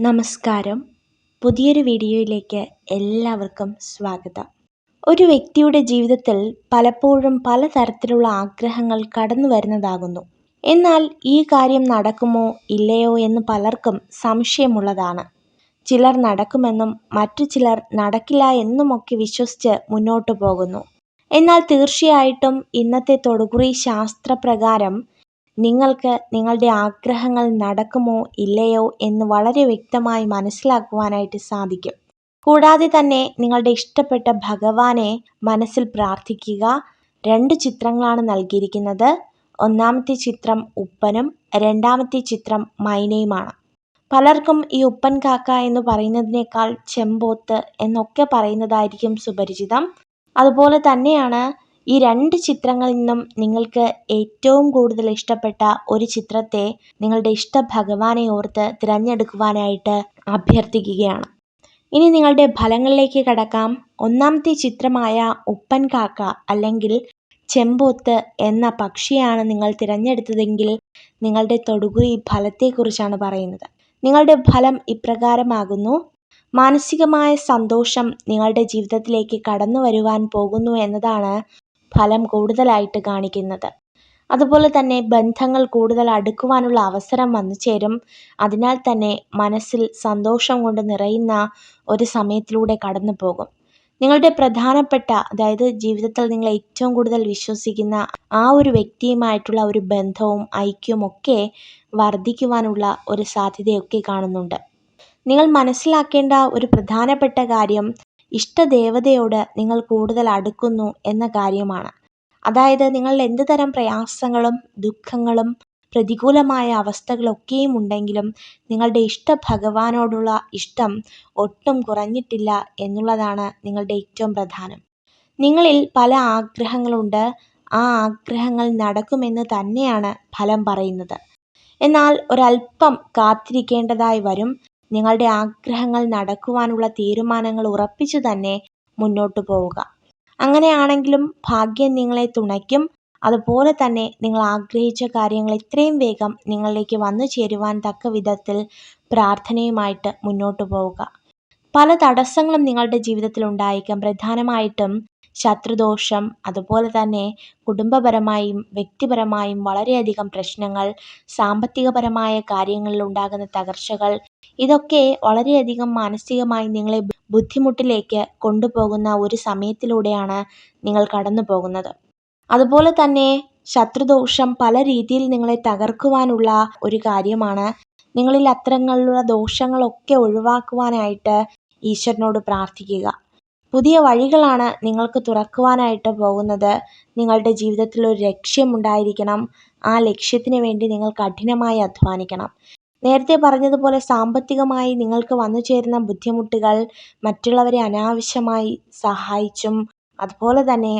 നമസ്കാരം. പുതിയൊരു വീഡിയോയിലേക്ക് എല്ലാവർക്കും സ്വാഗതം. ഒരു വ്യക്തിയുടെ ജീവിതത്തിൽ പലപ്പോഴും പലതരത്തിലുള്ള ആഗ്രഹങ്ങൾ കടന്നു വരുന്നതാകുന്നു. എന്നാൽ ഈ കാര്യം നടക്കുമോ ഇല്ലയോ എന്ന് പലർക്കും സംശയമുള്ളതാണ്. ചിലർ നടക്കുമെന്നും മറ്റു ചിലർ നടക്കില്ല എന്നുമൊക്കെ വിശ്വസിച്ച് മുന്നോട്ടു പോകുന്നു. എന്നാൽ തീർച്ചയായിട്ടും ഇന്നത്തെ തൊടുകുറി ശാസ്ത്രപ്രകാരം നിങ്ങൾക്ക് നിങ്ങളുടെ ആഗ്രഹങ്ങൾ നടക്കുമോ ഇല്ലയോ എന്ന് വളരെ വ്യക്തമായി മനസ്സിലാക്കുവാനായിട്ട് സാധിക്കും. കൂടാതെ തന്നെ നിങ്ങളുടെ ഇഷ്ടപ്പെട്ട ഭഗവാനെ മനസ്സിൽ പ്രാർത്ഥിക്കുക. രണ്ട് ചിത്രങ്ങളാണ് നൽകിയിരിക്കുന്നത്. ഒന്നാമത്തെ ചിത്രം ഉപ്പനും രണ്ടാമത്തെ ചിത്രം മൈനയുമാണ്. പലർക്കും ഈ ഉപ്പൻ കാക്ക എന്ന് പറയുന്നതിനേക്കാൾ ചെമ്പോത്ത് എന്നൊക്കെ പറയുന്നതായിരിക്കും സുപരിചിതം. അതുപോലെ തന്നെയാണ് ഈ രണ്ട് ചിത്രങ്ങളിൽ നിന്നും നിങ്ങൾക്ക് ഏറ്റവും കൂടുതൽ ഇഷ്ടപ്പെട്ട ഒരു ചിത്രത്തെ നിങ്ങളുടെ ഇഷ്ട ഭഗവാനെ ഓർത്ത് തിരഞ്ഞെടുക്കുവാനായിട്ട് അഭ്യർത്ഥിക്കുകയാണ്. ഇനി നിങ്ങളുടെ ഫലങ്ങളിലേക്ക് കടക്കാം. ഒന്നാമത്തെ ചിത്രമായ ഉപ്പൻ കാക്ക അല്ലെങ്കിൽ ചെമ്പോത്ത് എന്ന പക്ഷിയാണ് നിങ്ങൾ തിരഞ്ഞെടുത്തതെങ്കിൽ നിങ്ങളുടെ തൊടുകുറി ഫലത്തെക്കുറിച്ചാണ് പറയുന്നത്. നിങ്ങളുടെ ഫലം ഇപ്രകാരമാകുന്നു. മാനസികമായ സന്തോഷം നിങ്ങളുടെ ജീവിതത്തിലേക്ക് കടന്നു വരുവാൻ പോകുന്നു എന്നതാണ് ഫലം കൂടുതലായിട്ട് കാണിക്കുന്നത്. അതുപോലെ തന്നെ ബന്ധങ്ങൾ കൂടുതൽ അടുക്കുവാനുള്ള അവസരം വന്നു ചേരും. അതിനാൽ തന്നെ മനസ്സിൽ സന്തോഷം കൊണ്ട് നിറയുന്ന ഒരു സമയത്തിലൂടെ കടന്നു പോകും. നിങ്ങളുടെ പ്രധാനപ്പെട്ട അതായത് ജീവിതത്തിൽ നിങ്ങൾ ഏറ്റവും കൂടുതൽ വിശ്വസിക്കുന്ന ആ ഒരു വ്യക്തിയുമായിട്ടുള്ള ഒരു ബന്ധവും ഐക്യവും ഒക്കെ വർദ്ധിക്കുവാനുള്ള ഒരു സാധ്യതയൊക്കെ കാണുന്നുണ്ട്. നിങ്ങൾ മനസ്സിലാക്കേണ്ട ഒരു പ്രധാനപ്പെട്ട കാര്യം ഇഷ്ടദേവതയോട് നിങ്ങൾ കൂടുതൽ അടുക്കുന്നു എന്ന കാര്യമാണ്. അതായത് നിങ്ങൾ എന്ത് തരം പ്രയാസങ്ങളും ദുഃഖങ്ങളും പ്രതികൂലമായ അവസ്ഥകളൊക്കെയും ഉണ്ടെങ്കിലും നിങ്ങളുടെ ഇഷ്ട ഭഗവാനോടുള്ള ഇഷ്ടം ഒട്ടും കുറഞ്ഞിട്ടില്ല എന്നുള്ളതാണ് നിങ്ങളുടെ ഏറ്റവും പ്രധാനം. നിങ്ങളിൽ പല ആഗ്രഹങ്ങളുണ്ട്. ആ ആഗ്രഹങ്ങൾ നടക്കുമെന്ന് തന്നെയാണ് ഫലം പറയുന്നത്. എന്നാൽ ഒരല്പം കാത്തിരിക്കേണ്ടതായി വരും. നിങ്ങളുടെ ആഗ്രഹങ്ങൾ നടക്കുവാനുള്ള തീരുമാനങ്ങൾ ഉറപ്പിച്ചു തന്നെ മുന്നോട്ടു പോവുക. അങ്ങനെയാണെങ്കിലും ഭാഗ്യം നിങ്ങളെ തുണയ്ക്കും. അതുപോലെ തന്നെ നിങ്ങൾ ആഗ്രഹിച്ച കാര്യങ്ങൾ ഇത്രയും വേഗം നിങ്ങളിലേക്ക് വന്നു ചേരുവാൻ തക്ക വിധത്തിൽ പ്രാർത്ഥനയുമായിട്ട് മുന്നോട്ടു പോവുക. പല തടസ്സങ്ങളും നിങ്ങളുടെ ജീവിതത്തിൽ ഉണ്ടായേക്കാം. പ്രധാനമായിട്ടും ശത്രുദോഷം അതുപോലെ തന്നെ കുടുംബപരമായും വ്യക്തിപരമായും വളരെയധികം പ്രശ്നങ്ങൾ സാമ്പത്തികപരമായ കാര്യങ്ങളിൽ ഉണ്ടാകുന്ന തകർച്ചകൾ ഇതൊക്കെ വളരെയധികം മാനസികമായി നിങ്ങളെ ബുദ്ധിമുട്ടിലേക്ക് കൊണ്ടുപോകുന്ന ഒരു സമയത്തിലൂടെയാണ് നിങ്ങൾ കടന്നു പോകുന്നത് അതുപോലെ തന്നെ ശത്രുദോഷം പല രീതിയിൽ നിങ്ങളെ തകർക്കുവാനുള്ള ഒരു കാര്യമാണ്. നിങ്ങളിൽ അത്തരങ്ങളിലുള്ള ദോഷങ്ങളൊക്കെ ഒഴിവാക്കുവാനായിട്ട് ഈശ്വരനോട് പ്രാർത്ഥിക്കുക. പുതിയ വഴികളാണ് നിങ്ങൾക്ക് തുറക്കുവാനായിട്ട് പോകുന്നത്. നിങ്ങളുടെ ജീവിതത്തിൽ ഒരു ലക്ഷ്യമുണ്ടായിരിക്കണം. ആ ലക്ഷ്യത്തിന് വേണ്ടി നിങ്ങൾ കഠിനമായി അധ്വാനിക്കണം. നേരത്തെ പറഞ്ഞതുപോലെ സാമ്പത്തികമായി നിങ്ങൾക്ക് വന്നു ചേരുന്ന ബുദ്ധിമുട്ടുകൾ മറ്റുള്ളവരെ അനാവശ്യമായി സഹായിച്ചും അതുപോലെ തന്നെ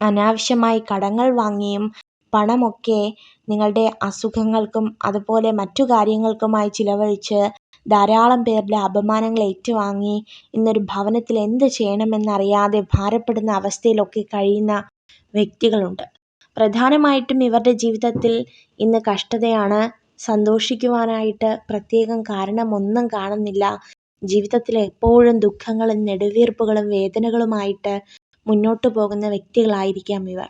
അനാവശ്യമായി കടങ്ങൾ വാങ്ങിയും പണമൊക്കെ നിങ്ങളുടെ അസുഖങ്ങൾക്കും അതുപോലെ മറ്റു കാര്യങ്ങൾക്കുമായി ചിലവഴിച്ച് ധാരാളം പേരുടെ അപമാനങ്ങൾ ഏറ്റുവാങ്ങി. ഇന്നൊരു ഭവനത്തിൽ എന്ത് ചെയ്യണമെന്നറിയാതെ ഭാരപ്പെടുന്ന അവസ്ഥയിലൊക്കെ കഴിയുന്ന വ്യക്തികളുണ്ട്. പ്രധാനമായിട്ടും ഇവരുടെ ജീവിതത്തിൽ ഇന്ന് കഷ്ടതയാണ്. സന്തോഷിക്കുവാനായിട്ട് പ്രത്യേകം കാരണമൊന്നും കാണുന്നില്ല. ജീവിതത്തിൽ എപ്പോഴും ദുഃഖങ്ങളും നെടുവീർപ്പുകളും വേദനകളുമായിട്ട് മുന്നോട്ടു പോകുന്ന വ്യക്തികളായിരിക്കാം ഇവർ.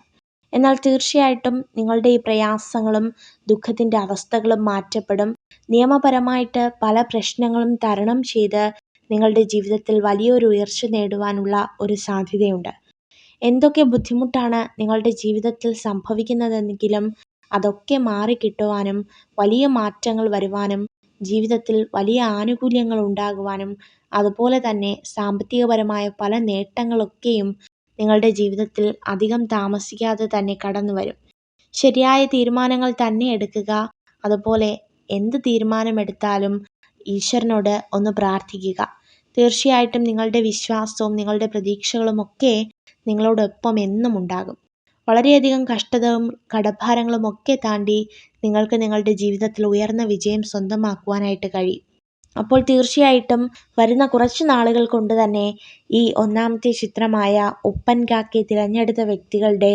എന്നാൽ തീർച്ചയായിട്ടും നിങ്ങളുടെ ഈ പ്രയാസങ്ങളും ദുഃഖത്തിന്റെ അവസ്ഥകളും മാറ്റപ്പെടും. നിയമപരമായിട്ട് പല പ്രശ്നങ്ങളും തരണം ചെയ്ത് നിങ്ങളുടെ ജീവിതത്തിൽ വലിയൊരു ഉയർച്ച നേടുവാനുള്ള ഒരു സാധ്യതയുണ്ട്. എന്തൊക്കെ ബുദ്ധിമുട്ടാണ് നിങ്ങളുടെ ജീവിതത്തിൽ സംഭവിക്കുന്നതെങ്കിലും അതൊക്കെ മാറിക്കിട്ടുവാനും വലിയ മാറ്റങ്ങൾ വരുവാനും ജീവിതത്തിൽ വലിയ ആനുകൂല്യങ്ങൾ ഉണ്ടാകുവാനും അതുപോലെ തന്നെ സാമ്പത്തികപരമായ പല നേട്ടങ്ങളൊക്കെയും നിങ്ങളുടെ ജീവിതത്തിൽ അധികം താമസിക്കാതെ തന്നെ കടന്നു വരും ശരിയായ തീരുമാനങ്ങൾ തന്നെ എടുക്കുക അതുപോലെ എന്ത് തീരുമാനമെടുത്താലും ഈശ്വരനോട് ഒന്ന് പ്രാർത്ഥിക്കുക. തീർച്ചയായിട്ടും നിങ്ങളുടെ വിശ്വാസവും നിങ്ങളുടെ പ്രതീക്ഷകളും ഒക്കെ നിങ്ങളോടൊപ്പം എന്നും ഉണ്ടാകും. വളരെയധികം കടഭാരങ്ങളും ഒക്കെ താണ്ടി നിങ്ങൾക്ക് നിങ്ങളുടെ ജീവിതത്തിൽ ഉയർന്ന വിജയം സ്വന്തമാക്കുവാനായിട്ട് കഴിയും. അപ്പോൾ തീർച്ചയായിട്ടും വരുന്ന കുറച്ച് നാളുകൾ കൊണ്ട് തന്നെ ഈ ഒന്നാമത്തെ ചിത്രമായ ഉപ്പൻ കാക്കെ തിരഞ്ഞെടുത്ത വ്യക്തികളുടെ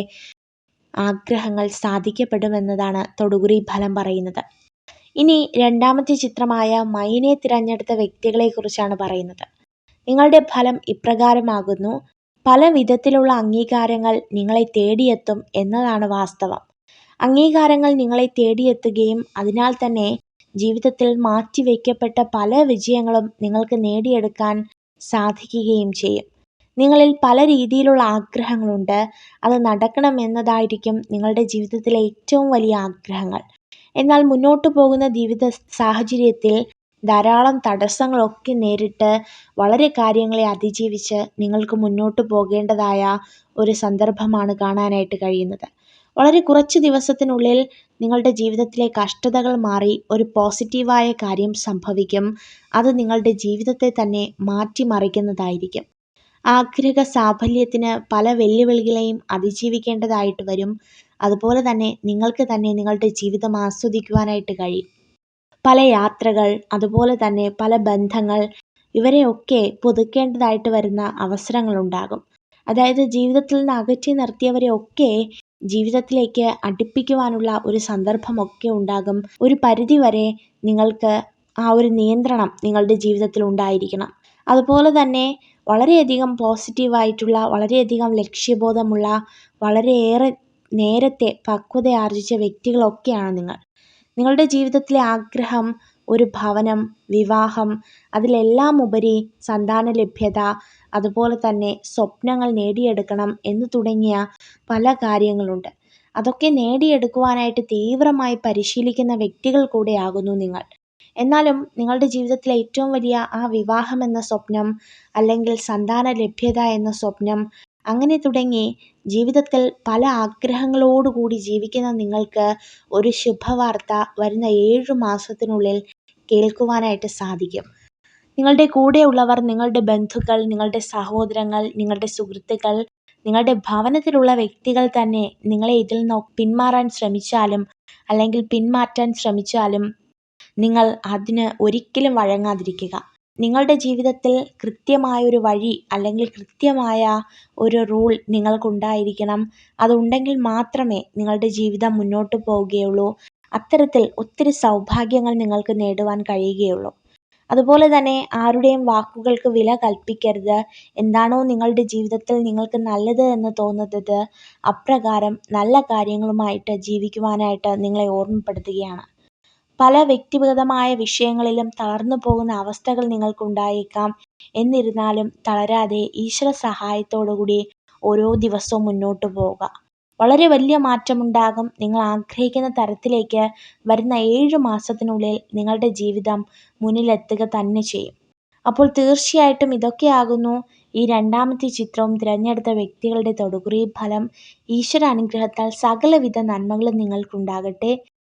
ആഗ്രഹങ്ങൾ സാധിക്കപ്പെടുമെന്നതാണ് തൊടുകുറി ഫലം പറയുന്നത്. ഇനി രണ്ടാമത്തെ ചിത്രമായ മൈനെ തിരഞ്ഞെടുത്ത വ്യക്തികളെക്കുറിച്ചാണ് പറയുന്നത്. നിങ്ങളുടെ ഫലം ഇപ്രകാരമാകുന്നു. പല വിധത്തിലുള്ള അംഗീകാരങ്ങൾ നിങ്ങളെ തേടിയെത്തും എന്നതാണ് വാസ്തവം. അംഗീകാരങ്ങൾ നിങ്ങളെ തേടിയെത്തുകയും അതിനാൽ തന്നെ ജീവിതത്തിൽ മാറ്റിവെക്കപ്പെട്ട പല വിജയങ്ങളും നിങ്ങൾക്ക് നേടിയെടുക്കാൻ സാധിക്കുകയും ചെയ്യും. നിങ്ങളിൽ പല രീതിയിലുള്ള ആഗ്രഹങ്ങളുണ്ട്. അത് നടക്കണം എന്നതായിരിക്കും നിങ്ങളുടെ ജീവിതത്തിലെ ഏറ്റവും വലിയ ആഗ്രഹങ്ങൾ. എന്നാൽ മുന്നോട്ട് പോകുന്ന ജീവിത സാഹചര്യത്തിൽ ധാരാളം തടസ്സങ്ങളൊക്കെ നേരിട്ട് വളരെ കാര്യങ്ങളെ അതിജീവിച്ച് നിങ്ങൾക്ക് മുന്നോട്ട് പോകേണ്ടതായ ഒരു സന്ദർഭമാണ് കാണാനായിട്ട് കഴിയുന്നത്. വളരെ കുറച്ച് ദിവസത്തിനുള്ളിൽ നിങ്ങളുടെ ജീവിതത്തിലെ കഷ്ടതകൾ മാറി ഒരു പോസിറ്റീവായ കാര്യം സംഭവിക്കും. അത് നിങ്ങളുടെ ജീവിതത്തെ തന്നെ മാറ്റിമറിക്കുന്നതായിരിക്കും. ആഗ്രഹ സാഫല്യത്തിന് പല വെല്ലുവിളികളെയും അതിജീവിക്കേണ്ടതായിട്ട് വരും. അതുപോലെ തന്നെ നിങ്ങൾക്ക് തന്നെ നിങ്ങളുടെ ജീവിതം ആസ്വദിക്കുവാനായിട്ട് കഴിയും. പല യാത്രകൾ അതുപോലെ തന്നെ പല ബന്ധങ്ങൾ ഇവരെയൊക്കെ പുതുക്കേണ്ടതായിട്ട് വരുന്ന അവസരങ്ങൾ ഉണ്ടാകും അതായത് ജീവിതത്തിൽ നിന്ന് അകറ്റി നിർത്തിയവരെയൊക്കെ ജീവിതത്തിലേക്ക് അടുപ്പിക്കുവാനുള്ള ഒരു സന്ദർഭമൊക്കെ ഉണ്ടാകും. ഒരു പരിധി വരെ നിങ്ങൾക്ക് ആ ഒരു നിയന്ത്രണം നിങ്ങളുടെ ജീവിതത്തിൽ ഉണ്ടായിരിക്കണം. അതുപോലെ തന്നെ വളരെയധികം പോസിറ്റീവായിട്ടുള്ള വളരെയധികം ലക്ഷ്യബോധമുള്ള വളരെയേറെ നേരത്തെ പക്വത ആർജിച്ച വ്യക്തികളൊക്കെയാണ് നിങ്ങൾ. നിങ്ങളുടെ ജീവിതത്തിലെ ആഗ്രഹം ഒരു ഭവനം വിവാഹം അതിലെല്ലാം ഉപരി സന്താന ലഭ്യത അതുപോലെ തന്നെ സ്വപ്നങ്ങൾ നേടിയെടുക്കണം എന്ന് തുടങ്ങിയ പല കാര്യങ്ങളുണ്ട്. അതൊക്കെ നേടിയെടുക്കുവാനായിട്ട് തീവ്രമായി പരിശീലിക്കുന്ന വ്യക്തികൾ കൂടെയാകുന്നു നിങ്ങൾ. എന്നാലും നിങ്ങളുടെ ജീവിതത്തിലെ ഏറ്റവും വലിയ ആ വിവാഹം എന്ന സ്വപ്നം അല്ലെങ്കിൽ സന്താന ലഭ്യത എന്ന സ്വപ്നം അങ്ങനെ തുടങ്ങി ജീവിതത്തിൽ പല ആഗ്രഹങ്ങളോടുകൂടി ജീവിക്കുന്ന നിങ്ങൾക്ക് ഒരു ശുഭവാർത്ത വരുന്ന ഏഴ് മാസത്തിനുള്ളിൽ കേൾക്കുവാനായിട്ട് സാധിക്കും. നിങ്ങളുടെ കൂടെയുള്ളവർ നിങ്ങളുടെ ബന്ധുക്കൾ നിങ്ങളുടെ സഹോദരങ്ങൾ നിങ്ങളുടെ സുഹൃത്തുക്കൾ നിങ്ങളുടെ ഭവനത്തിലുള്ള വ്യക്തികൾ തന്നെ നിങ്ങളെ ഇതിൽ നിന്ന് പിന്മാറാൻ ശ്രമിച്ചാലും അല്ലെങ്കിൽ പിന്മാറ്റാൻ ശ്രമിച്ചാലും നിങ്ങൾ അതിന് ഒരിക്കലും വഴങ്ങാതിരിക്കുക. നിങ്ങളുടെ ജീവിതത്തിൽ കൃത്യമായൊരു വഴി അല്ലെങ്കിൽ കൃത്യമായ ഒരു റൂൾ നിങ്ങൾക്കുണ്ടായിരിക്കണം. അതുണ്ടെങ്കിൽ മാത്രമേ നിങ്ങളുടെ ജീവിതം മുന്നോട്ട് പോവുകയുള്ളൂ. അത്തരത്തിൽ ഒത്തിരി സൗഭാഗ്യങ്ങൾ നിങ്ങൾക്ക് നേടുവാൻ കഴിയുകയുള്ളൂ. അതുപോലെ തന്നെ ആരുടെയും വാക്കുകൾക്ക് വില കൽപ്പിക്കരുത്. എന്താണോ നിങ്ങളുടെ ജീവിതത്തിൽ നിങ്ങൾക്ക് നല്ലത് എന്ന് തോന്നുന്നത്. അപ്രകാരം നല്ല കാര്യങ്ങളുമായിട്ട് ജീവിക്കുവാനായിട്ട് നിങ്ങളെ ഓർമ്മപ്പെടുത്തുകയാണ്. പല വ്യക്തിഗതമായ വിഷയങ്ങളിലും തളർന്നു പോകുന്ന അവസ്ഥകൾ നിങ്ങൾക്കുണ്ടായേക്കാം. എന്നിരുന്നാലും തളരാതെ ഈശ്വര സഹായത്തോടുകൂടി ഓരോ ദിവസവും മുന്നോട്ട് പോവുക. വളരെ വലിയ മാറ്റമുണ്ടാകും. നിങ്ങൾ ആഗ്രഹിക്കുന്ന തരത്തിലേക്ക് വരുന്ന ഏഴ് മാസത്തിനുള്ളിൽ നിങ്ങളുടെ ജീവിതം മുന്നിലെത്തുക തന്നെ ചെയ്യും. അപ്പോൾ തീർച്ചയായിട്ടും ഇതൊക്കെയാകുന്നു. ഈ രണ്ടാമത്തെ ചിത്രവും തിരഞ്ഞെടുത്ത വ്യക്തികളുടെ തൊടുകുറി ഫലം ഈശ്വര അനുഗ്രഹത്താൽ സകലവിധ നന്മകളും നിങ്ങൾക്കുണ്ടാകട്ടെ.